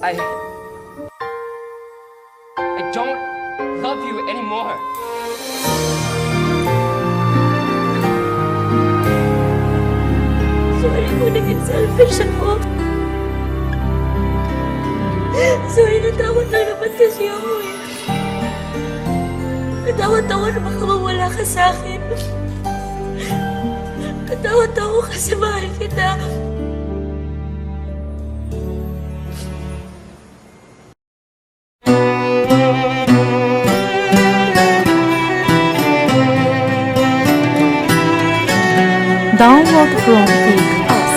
I. I don't love you anymore. Sorry kung naging selfish ako. Sorry, natakot na naman kasi ako eh. Natakot ako na baka mawala ka sa akin. Natakot ako kasi mahal kita. Download from Peak Us.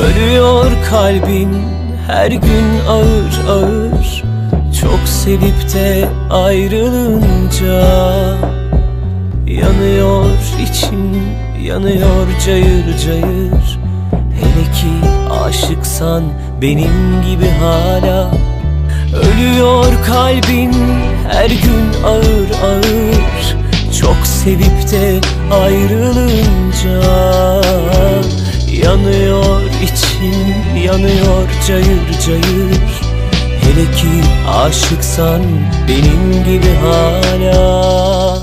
Ölüyor kalbin her gün ağır ağır Çok sevip de ayrılınca Yanıyor içim yanıyor cayır cayır Hele ki aşıksan benim gibi hala. Ölüyor kalbin her gün ağır ağır. Çok sevip de ayrılınca Yanıyor içim yanıyor cayır cayır. Hele ki aşıksan benim gibi hala.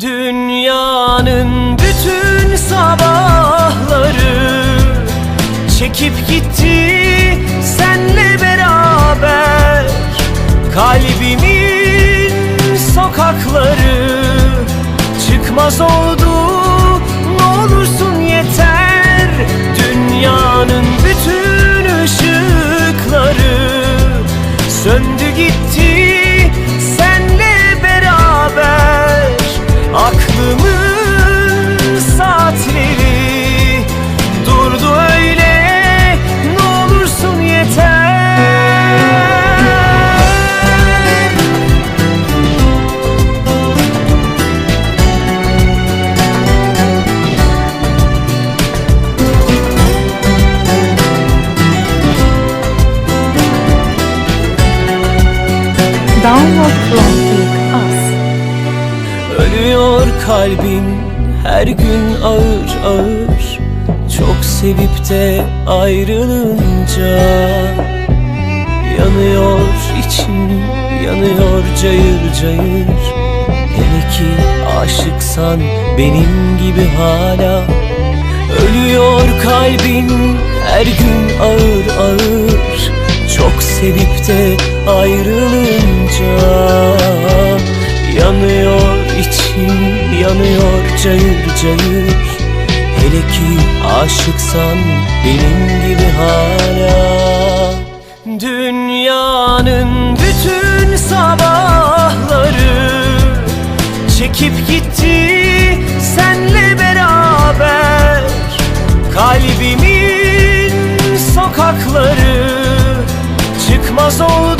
Dünyanın bütün sabahları Çekip gitti senle beraber. Kalbimin sokakları Çıkmaz oldu Ölüyor kalbin her gün ağır ağır. Çok sevip de ayrılınca Yanıyor içim yanıyor cayır cayır. Hele ki aşıksan benim gibi hala. Ölüyor kalbin her gün ağır ağır sevip de ayrılınca Yanıyor içim yanıyor cayır cayır. Hele ki aşıksan benim gibi hala. Dünyanın bütün sabahları Çekip gitti senle beraber. Kalbimin sokakları Çıkmaz oldu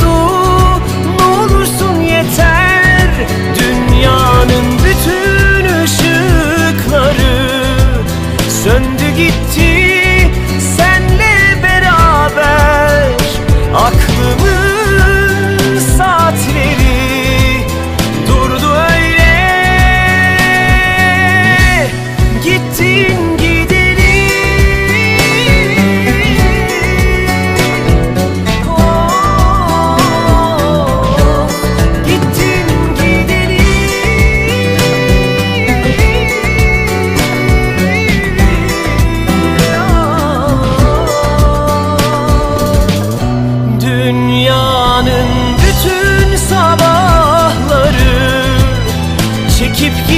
çekip git